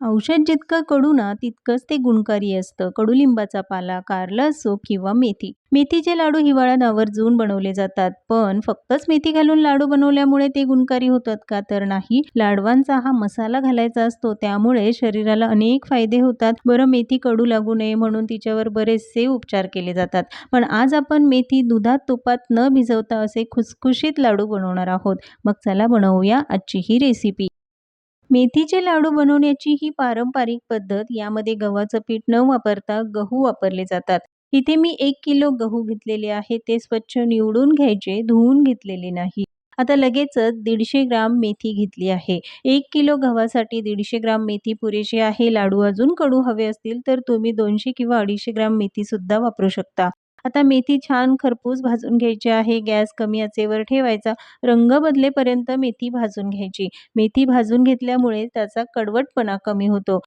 औषध जितकं कडू ना तितकंच ते गुणकारी असतं. कडुलिंबाचा पाला कारला असो किंवा मेथी. मेथीचे लाडू हिवाळ्यात आवर्जून बनवले जातात पण फक्तच मेथी घालून लाडू बनवल्यामुळे ते गुणकारी होतात का? तर नाही. लाडवांचा हा मसाला घालायचा असतो त्यामुळे शरीराला अनेक फायदे होतात. बरं मेथी कडू लागू नये म्हणून तिच्यावर बरेचसे उपचार केले जातात. पण आज आपण मेथी दुधात तुपात न भिजवता असे खुसखुशीत लाडू बनवणार आहोत. मग चला बनवूया आजची ही रेसिपी मेथीचे लाडू बनवण्याची ही पारंपरिक पद्धत यामध्ये गव्हाचं पीठ न वापरता गहू वापरले जातात. इथे मी एक किलो गहू घेतलेले आहे ते स्वच्छ निवडून घ्यायचे धुवून घेतलेले नाही. आता लगेचच दीडशे ग्राम मेथी घेतली आहे. एक किलो गव्हासाठी दीडशे ग्राम मेथी पुरेशी आहे लाडू अजून कडू हवे असतील तर तुम्ही दोनशे किंवा अडीचशे ग्राम मेथीसुद्धा वापरू शकता. आता मेथी छान खरपूस भाजून घ्यायची आहे गॅस कमी आचेवर ठेवायचा रंग बदलेपर्यंत मेथी भाजून घ्यायची. मेथी भाजून घेतल्यामुळे त्याचा कडवटपणा कमी होतो.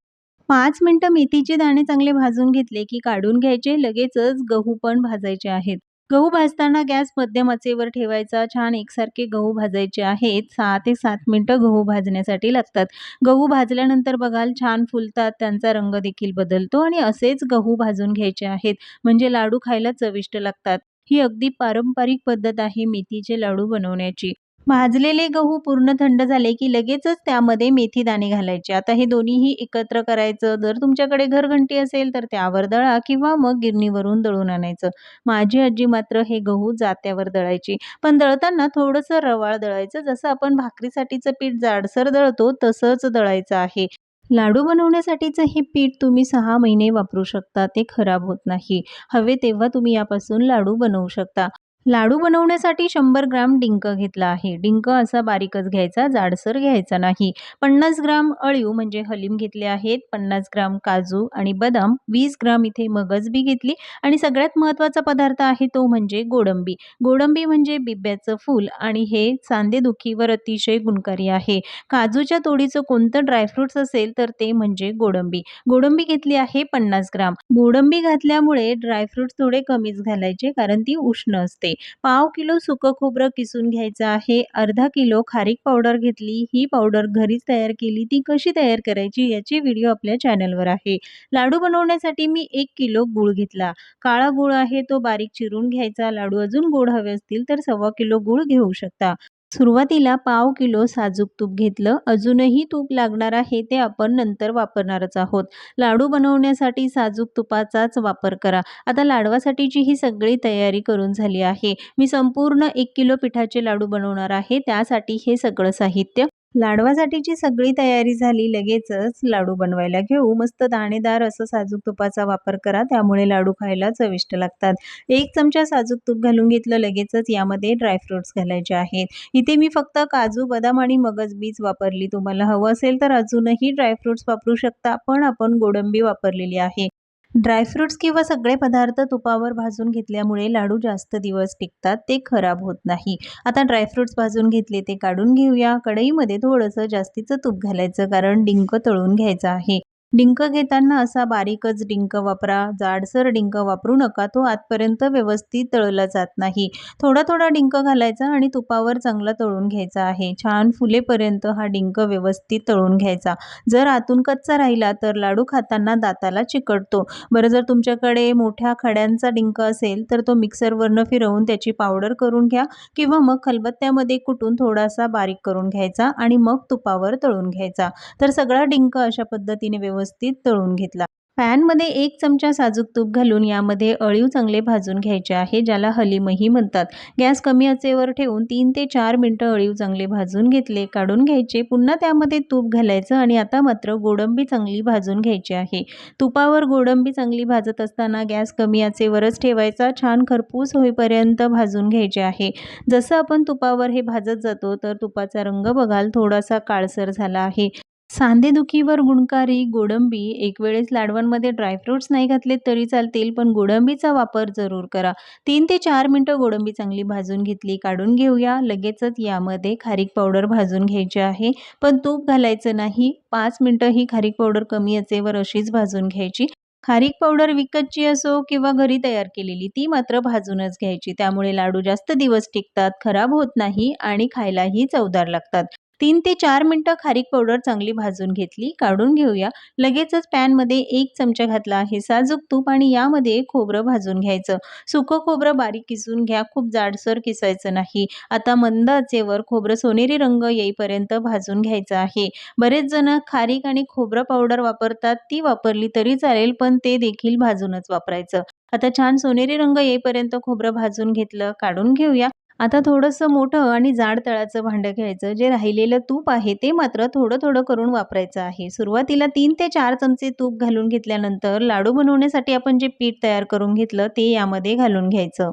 पाच मिनटं मेथीचे दाणे चांगले भाजून घेतले की काढून घ्यायचे लगेचच गहू पण भाजायचे आहेत. गहू भाजताना गॅस मध्यम आचेवर ठेवायचा. छान एकसारखे गहू भाजायचे आहेत. सहा ते सात मिनटं गहू भाजण्यासाठी लागतात. गहू भाजल्यानंतर बघाल छान फुलतात. त्यांचा रंग देखील बदलतो आणि असेच गहू भाजून घ्यायचे आहेत. म्हणजे लाडू खायला चविष्ट लागतात. ही अगदी पारंपरिक पद्धत आहे मेथीचे लाडू बनवण्याची. भाजलेले गहू पूर्ण थंड झाले की लगेचच त्यामध्ये मेथी दाणे घालायचे. आता हे दोन्हीही एकत्र करायचं. जर तुमच्याकडे घरघंटी असेल तर त्यावर दळा किंवा मग गिरणीवरून दळून आणायचं. माझी आजी मात्र हे गहू जात्यावर दळायची. पण दळताना थोडंसं रवाळ दळायचं. जसं आपण भाकरीसाठीचं पीठ जाडसर दळतो तसंच दळायचं आहे. लाडू बनवण्यासाठीचं हे पीठ तुम्ही सहा महिने वापरू शकता. ते खराब होत नाही. हवे तेव्हा तुम्ही यापासून लाडू बनवू शकता. लाडू बनवण्यासाठी शंभर ग्राम डिंक घेतला आहे. डिंक असा बारीकच घ्यायचा जाडसर घ्यायचा नाही. पन्नास ग्राम अळीव म्हणजे हलीम घेतले आहेत. पन्नास ग्राम काजू आणि बदाम वीस ग्राम इथे मगज बी घेतली आणि सगळ्यात महत्त्वाचा पदार्थ आहे तो म्हणजे गोडंबी. गोडंबी म्हणजे बिब्याचं फूल आणि हे सांधेदुखीवर अतिशय गुणकारी आहे. काजूच्या तोडीचं कोणतं ड्रायफ्रुट्स असेल तर ते म्हणजे गोडंबी. गोडंबी घेतली आहे पन्नास ग्राम. गोडंबी घातल्यामुळे ड्रायफ्रुट्स थोडे कमीच घालायचे कारण ती उष्ण असते. पाव किलो सुकं खोबरं किसून घ्यायचं आहे. अर्धा किलो खारीक पावडर घेतली. ही पावडर घरीच तयार केली. ती कशी तयार करायची याची व्हिडिओ आपल्या चॅनलवर आहे. लाडू बनवण्यासाठी मी एक किलो गूळ घेतला. काळा गूळ आहे तो बारीक चिरून घ्यायचा. लाडू अजून गोड हवे असतील तर सव्वा किलो गूळ घेऊ शकता. सुरुवातीला पाव किलो साजूक तूप घेतलं. अजूनही तूप लागणार आहे ते आपण नंतर वापरणारच आहोत. लाडू बनवण्यासाठी साजूक तुपाचाच वापर करा. आता लाडवासाठीची ही सगळी तयारी करून झाली आहे. मी संपूर्ण एक किलो पिठाचे लाडू बनवणार आहे. त्यासाठी हे सगळं साहित्य लाडवासाठीची सगळी तयारी झाली लगेचच लाडू बनवायला घेऊ. मस्त दाणेदार असं साजूक तुपाचा वापर करा त्यामुळे लाडू खायला चविष्ट लागतात. एक चमचा साजूक तूप घालून घेतलं लगेचच यामध्ये ड्रायफ्रुट्स घालायचे आहेत. इथे मी फक्त काजू बदाम आणि मगज बीज वापरली. तुम्हाला हवं असेल तर अजूनही ड्रायफ्रुट्स वापरू शकता पण आपण गोडंबी वापरलेली आहे. ड्रायफ्रुट्स किंवा सगळे पदार्थ तुपावर भाजून घेतल्यामुळे लाडू जास्त दिवस टिकतात ते खराब होत नाही. आता ड्रायफ्रुट्स भाजून घेतले ते काढून घेऊया. कढईमध्ये थोडंसं जास्तीचं तूप घालायचं कारण डिंक तळून घ्यायचं आहे. डिंक घेताना असा बारीकच डिंक वापरा. जाडसर डिंक वापरू नका. तो आतपर्यंत व्यवस्थित तळला जात नाही. थोडा थोडा डिंक घालायचा आणि तुपावर चांगला तळून घ्यायचा आहे. छान फुलेपर्यंत हा डिंक व्यवस्थित तळून घ्यायचा. जर आतून कच्चा राहिला तर लाडू खाताना दाताला चिकटतो. बरं जर तुमच्याकडे मोठ्या खड्यांचा डिंक असेल तर तो मिक्सरवरनं फिरवून त्याची पावडर करून घ्या किंवा मग खलबत्त्यामध्ये कुटून थोडासा बारीक करून घ्यायचा आणि मग तुपावर तळून घ्यायचा. तर सगळा डिंक अशा पद्धतीने व्यवस्थित व्यवस्थित तळून घेतला. पॅनमध्ये एक चमचा साजूक तूप घालून यामध्ये अळीव चांगले भाजून घ्यायचे आहे ज्याला हलीमही म्हणतात. गॅस कमी आचेवर ठेवून तीन ते चार मिनटं अळीव चांगले भाजून घेतले काढून घ्यायचे. पुन्हा त्यामध्ये तूप घालायचं आणि आता मात्र गोडंबी चांगली भाजून घ्यायची आहे. तुपावर गोडंबी चांगली भाजत असताना गॅस कमी आचेवरच ठेवायचा. छान खरपूस होईपर्यंत भाजून घ्यायचे आहे. जसं आपण तुपावर हे भाजत जातो तर तुपाचा रंग बघाल थोडासा काळसर झाला आहे. सांधेदुखीवर गुणकारी गोडंबी एक वेळेस लाडवांमध्ये ड्रायफ्रुट्स नाही घातले तरी चालतील पण गोडंबीचा वापर जरूर करा. तीन ते चार मिनटं गोडंबी चांगली भाजून घेतली काढून घेऊया. लगेचच यामध्ये खारीक पावडर भाजून घ्यायची आहे. पण तूप घालायचं नाही. पाच मिनटं ही खारीक पावडर कमी असेवर अशीच भाजून घ्यायची. खारीक पावडर विकतची असो किंवा घरी तयार केलेली ती मात्र भाजूनच घ्यायची. त्यामुळे लाडू जास्त दिवस टिकतात खराब होत नाही आणि खायलाही चवदार लागतात. तीन ते चार मिनटं खारीक पावडर चांगली भाजून घेतली काढून घेऊया. लगेचच पॅनमध्ये एक चमचा घातला आहे साजूक तूप आणि यामध्ये खोबरं भाजून घ्यायचं. सुकं खोबरं बारीक किसून घ्या खूप जाडसर किसायचं नाही. आता मंद आचेवर खोबरं सोनेरी रंग येईपर्यंत भाजून घ्यायचं आहे. बरेच जण खारीक आणि खोबरं पावडर वापरतात ती वापरली तरी चालेल पण ते देखील भाजूनच वापरायचं. आता छान सोनेरी रंग येईपर्यंत खोबरं भाजून घेतलं काढून घेऊया. आता थोडंसं मोठं आणि जाड तळाचं भांडं घ्यायचं. जे राहिलेलं तूप आहे ते मात्र थोडं थोडं करून वापरायचं आहे. सुरुवातीला तीन ते चार चमचे तूप घालून घेतल्यानंतर लाडू बनवण्यासाठी आपण जे पीठ तयार करून घेतलं ते यामध्ये घालून घ्यायचं.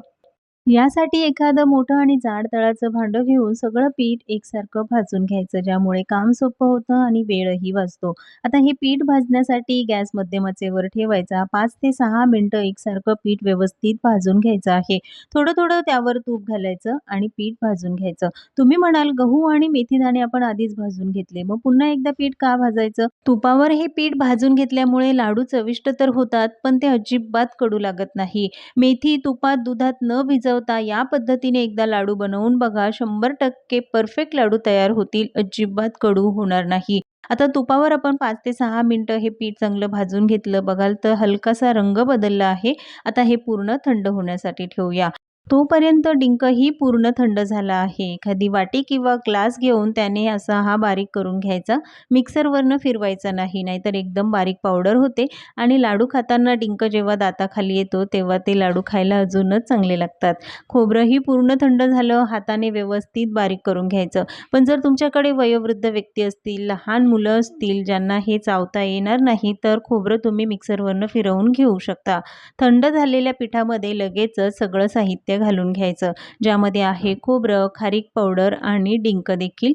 यासाठी एखादं मोठं आणि जाड तळाचं भांडं घेऊन सगळं पीठ एकसारखं भाजून घ्यायचं ज्यामुळे काम सोपं होतं आणि वेळही वाचतो. आता हे पीठ भाजण्यासाठी गॅस मध्यमाचेवर ठेवायचा. पाच ते सहा मिनटं एकसारखं पीठ व्यवस्थित भाजून घ्यायचं आहे. थोडं थोडं त्यावर तूप घालायचं आणि पीठ भाजून घ्यायचं. तुम्ही म्हणाल गहू आणि मेथी दाणे आपण आधीच भाजून घेतले. मग पुन्हा एकदा पीठ का भाजायचं? तुपावर हे पीठ भाजून घेतल्यामुळे लाडू चविष्ट तर होतात पण ते अजिबात कडू लागत नाही. मेथी तुपात दुधात न भिजव बनवता या पद्धतीने एकदा लाडू बनवून बघा शंभर टक्के परफेक्ट लाडू तयार होतील. अजिबात कडू होणार नाही. आता तुपावर आपण पाच ते सहा मिनटं हे पीठ चांगलं भाजून घेतलं बघाल तर हलकासा रंग बदलला आहे. आता हे पूर्ण थंड होण्यासाठी ठेवूया. तोपर्यंत डिंकही पूर्ण थंड झाला आहे. एखादी वाटी किंवा ग्लास घेऊन त्याने असा हा बारीक करून घ्यायचा. मिक्सरवरनं फिरवायचा नाही नाहीतर एकदम बारीक पावडर होते आणि लाडू खाताना डिंक जेव्हा दाताखाली येतो तेव्हा ते लाडू खायला अजूनच चांगले लागतात. खोबरंही पूर्ण थंड झालं हाताने व्यवस्थित बारीक करून घ्यायचं. पण जर तुमच्याकडे वयोवृद्ध व्यक्ती असतील लहान मुलं असतील ज्यांना हे चावता येणार नाही तर खोबरं तुम्ही मिक्सरवरनं फिरवून घेऊ शकता. थंड झालेल्या पिठामध्ये लगेचच सगळं साहित्य घालून घ्यायचं. ज्यामध्ये आहे खोबरं खारीक पावडर आणि डिंक देखील.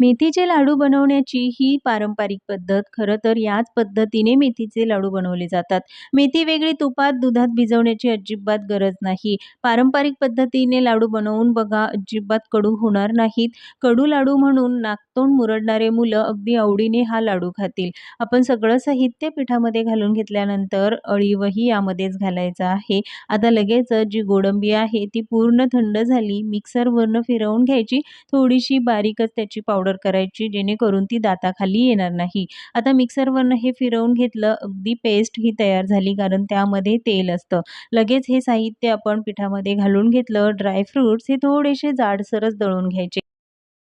मेथीचे लाडू बनवण्याची ही पारंपरिक पद्धत खरं तर याच पद्धतीने मेथीचे लाडू बनवले जातात. मेथी वेगळी तुपात दुधात भिजवण्याची अजिबात गरज नाही. पारंपरिक पद्धतीने लाडू बनवून बघा अजिबात कडू होणार नाहीत. कडू लाडू म्हणून नाकतोंड मुरडणारे मुलं अगदी आवडीने हा लाडू खातील. आपण सगळं साहित्य पिठामध्ये घालून घेतल्यानंतर अळीवही यामध्येच घालायचं आहे. आता लगेच जी गोडंबी आहे ती पूर्ण थंड झाली मिक्सरवरनं फिरवून घ्यायची. थोडीशी बारीकच त्याची पावडर पावडर करायची जेणेकरून ती दाताखाली येणार नाही. आता मिक्सरवरनं हे फिरवून घेतलं अगदी पेस्ट ही तयार झाली कारण त्यामध्ये तेल असतं. लगेच हे साहित्य आपण पिठामध्ये घालून घेतलं ड्रायफ्रूट्स हे थोडेसे जाडसरच दळून घ्यायचे.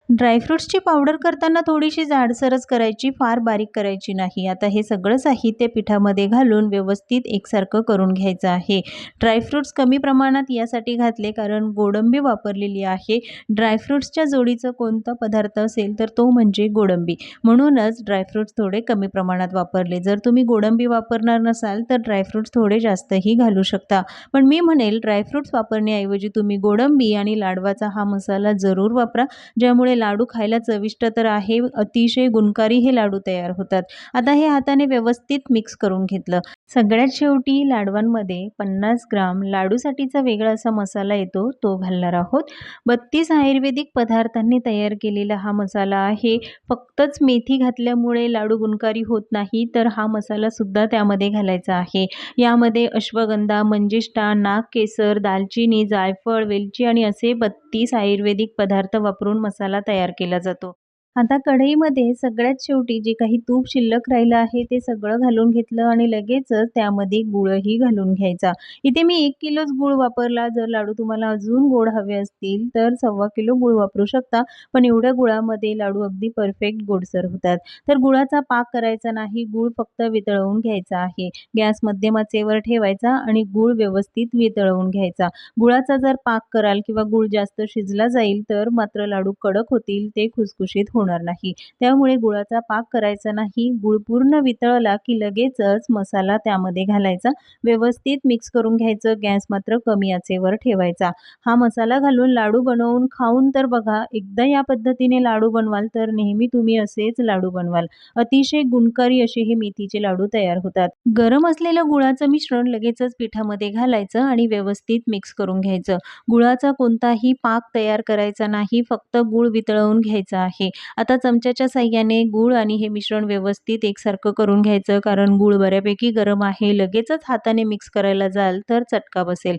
ड्रायफ्रूट्सची पावडर करताना थोडीशी जाडसरच करायची फार बारीक करायची नाही. आता हे सगळं साहित्य पिठामध्ये घालून व्यवस्थित एकसारखं करून घ्यायचं आहे. ड्रायफ्रूट्स कमी प्रमाणात यासाठी घातले कारण गोडंबी वापरलेली आहे. ड्रायफ्रूट्सच्या जोडीचं कोणता पदार्थ असेल तर तो म्हणजे गोडंबी. म्हणूनच ड्रायफ्रूट्स थोडे कमी प्रमाणात वापरले. जर तुम्ही गोडंबी वापरणार नसाल तर ड्रायफ्रूट्स थोडे जास्तही घालू शकता. पण मी म्हणेल ड्रायफ्रूट्स वापरण्याऐवजी तुम्ही गोडंबी आणि लाडवाचा हा मसाला जरूर वापरा ज्यामुळे लाडू खायला चविष्ट तर आहे अतिशय गुणकारी हे लाडू तयार होतात. आता हे हाताने व्यवस्थित मिक्स करून घेतलं. सगळ्यात शेवटी लाडवांमध्ये पन्नास ग्राम लाडूसाठीचा वेगळा असा मसाला येतो तो घालणार आहोत. बत्तीस आयुर्वेदिक पदार्थांनी तयार केलेला हा मसाला आहे. फक्तच मेथी घातल्यामुळे लाडू गुणकारी होत नाही तर हा मसालासुद्धा त्यामध्ये घालायचा आहे. यामध्ये अश्वगंधा मंजिष्ठा नाग केसर दालचिनी जायफळ वेलची आणि असे बत्तीस आयुर्वेदिक पदार्थ वापरून मसाला तयार केला जातो. आता कढईमध्ये सगळ्यात शेवटी जे काही तूप शिल्लक राहिलं आहे ते सगळं घालून घेतलं आणि लगेचच त्यामध्ये गुळही घालून घ्यायचा. इथे मी एक किलोच गुळ वापरला. जर लाडू तुम्हाला अजून गोड हवे असतील तर सव्वा किलो गुळ वापरू शकता. पण एवढ्या गुळामध्ये लाडू अगदी परफेक्ट गोडसर होतात. तर गुळाचा पाक करायचा नाही. गुळ फक्त वितळवून घ्यायचा आहे. गॅस मध्यमाचेवर ठेवायचा आणि गुळ व्यवस्थित वितळवून घ्यायचा. गुळाचा जर पाक कराल किंवा गुळ जास्त शिजला जाईल तर मात्र लाडू कडक होतील ते खुसखुशीत होणार नाही. त्यामुळे गुळाचा पाक करायचा नाही. गुळ पूर्ण वितळला की लगेचच मसाला त्यामध्ये घालायचा. व्यवस्थित मिक्स करून घ्यायचं. गॅस मात्र कमी आचेवर ठेवायचा. हा मसाला घालून लाडू बनवून खाऊन तर बघा एकदा या पद्धतीने लाडू बनवाल तर नेहमी तुम्ही असेच लाडू बनवाल. अतिशय गुणकारी असे हे मेथीचे लाडू तयार होतात. गरम असलेलं गुळाचं मिश्रण लगेचच पिठामध्ये घालायचं आणि व्यवस्थित मिक्स करून घ्यायचं. गुळाचा कोणताही पाक तयार करायचा नाही. फक्त गुळ वितळवून घ्यायचा आहे. आता चमच्याच्या साह्याने गूळ आणि हे मिश्रण व्यवस्थित एकसारखं करून घ्यायचं कारण गूळ बऱ्यापैकी गरम आहे. लगेचच हाताने मिक्स करायला जाल तर चटका बसेल.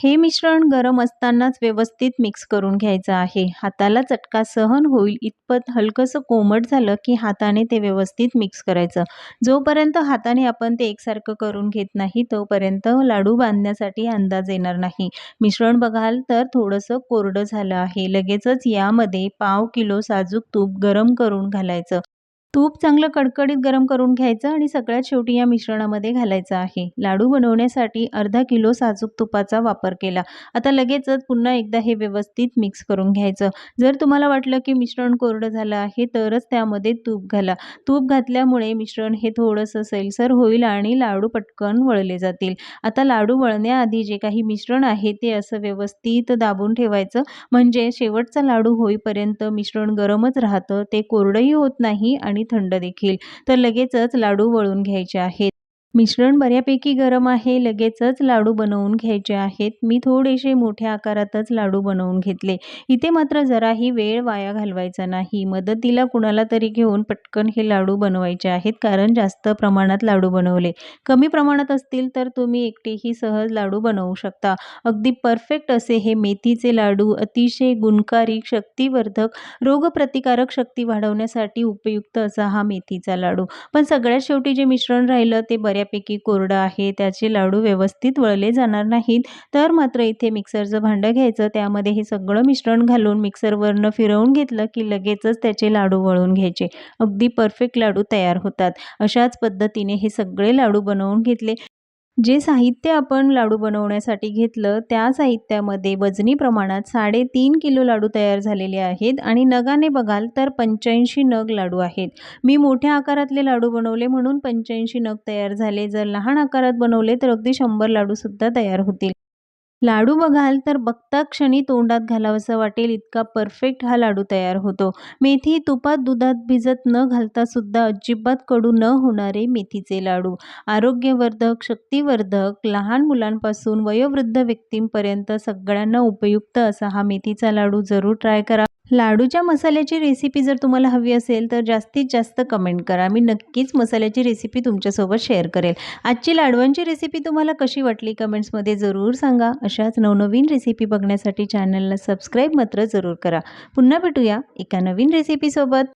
हे मिश्रण गरम असतानाच व्यवस्थित मिक्स करून घ्यायचं आहे. हाताला चटका सहन होईल इतपत हलकंसं कोमट झालं की हाताने ते व्यवस्थित मिक्स करायचं. जोपर्यंत हाताने आपण ते एकसारखं करून घेत नाही तोपर्यंत लाडू बांधण्यासाठी अंदाज येणार नाही. मिश्रण बघाल तर थोडंसं कोरडं झालं आहे. लगेचच यामध्ये पाव किलो साजूक तूप गरम करून घालायचं. तूप चांगलं कडकडीत गरम करून घ्यायचं आणि सगळ्यात शेवटी या मिश्रणामध्ये घालायचं आहे. लाडू बनवण्यासाठी अर्धा किलो साजूक तुपाचा वापर केला. आता लगेचच पुन्हा एकदा हे व्यवस्थित मिक्स करून घ्यायचं. जर तुम्हाला वाटलं की मिश्रण कोरडं झालं आहे तरच त्यामध्ये तूप घाला. तूप घातल्यामुळे मिश्रण हे थोडंसं सैलसर होईल आणि लाडू पटकन वळले जातील. आता लाडू वळण्याआधी जे काही मिश्रण आहे ते असं व्यवस्थित दाबून ठेवायचं. म्हणजे शेवटचा लाडू होईपर्यंत मिश्रण गरमच राहतं ते कोरडंही होत नाही आणि थंड देखील. तर लगेचच लाडू वळून घ्यायचे आहेत. मिश्रण बऱ्यापैकी गरम आहे. लगेचच लाडू बनवून घ्यायचे आहेत. मी थोडेसे मोठ्या आकारातच लाडू बनवून घेतले. इथे मात्र जराही वेळ वाया घालवायचा नाही. मदतीला कुणाला तरी घेऊन पटकन हे लाडू बनवायचे आहेत कारण जास्त प्रमाणात लाडू बनवले. कमी प्रमाणात असतील तर तुम्ही एकटेही सहज लाडू बनवू शकता. अगदी परफेक्ट असे हे मेथीचे लाडू अतिशय गुणकारी शक्तिवर्धक रोगप्रतिकारक शक्ती वाढवण्यासाठी उपयुक्त असा हा मेथीचा लाडू. पण सगळ्यात शेवटी जे मिश्रण राहिलं ते बऱ्या बऱ्यापैकी कोरडं आहे त्याचे लाडू व्यवस्थित वळले जाणार नाहीत. तर मात्र इथे मिक्सरचं भांडं घ्यायचं त्यामध्ये हे सगळं मिश्रण घालून मिक्सरवरनं फिरवून घेतलं की लगेचच त्याचे लाडू वळून घ्यायचे. अगदी परफेक्ट लाडू तयार होतात. अशाच पद्धतीने हे सगळे लाडू बनवून घेतले. जे साहित्य आपण लाडू बनवण्यासाठी घेतलं त्या साहित्यामध्ये वजनी प्रमाणात साडेतीन किलो लाडू तयार झालेले आहेत आणि नगाने बघाल तर पंच्याऐंशी नग लाडू आहेत. मी मोठ्या आकारातले लाडू बनवले म्हणून पंच्याऐंशी नग तयार झाले. जर लहान आकारात बनवले तर अगदी शंभर लाडूसुद्धा तयार होतील. लाडू बघाल तर बघता क्षणी तोंडात घालावंसं वाटेल इतका परफेक्ट हा लाडू तयार होतो. मेथी तुपात दुधात भिजत न घालता सुद्धा अजिबात कडू न होणारे मेथीचे लाडू. आरोग्यवर्धक शक्तिवर्धक लहान मुलांपासून वयोवृद्ध व्यक्तींपर्यंत सगळ्यांना उपयुक्त असा हा मेथीचा लाडू जरूर ट्राय करा. लाडूच्या मसाल्याची रेसिपी जर तुम्हाला हवी असेल तर जास्तीत जास्त कमेंट करा. मी नक्कीच मसाल्याची रेसिपी तुमच्यासोबत शेअर करेल. आजची लाडवांची रेसिपी तुम्हाला कशी वाटली कमेंट्समध्ये जरूर सांगा. अशाच नवनवीन रेसिपी बघण्यासाठी चॅनलला सबस्क्राईब मात्र जरूर करा. पुन्हा भेटूया एका नवीन रेसिपीसोबत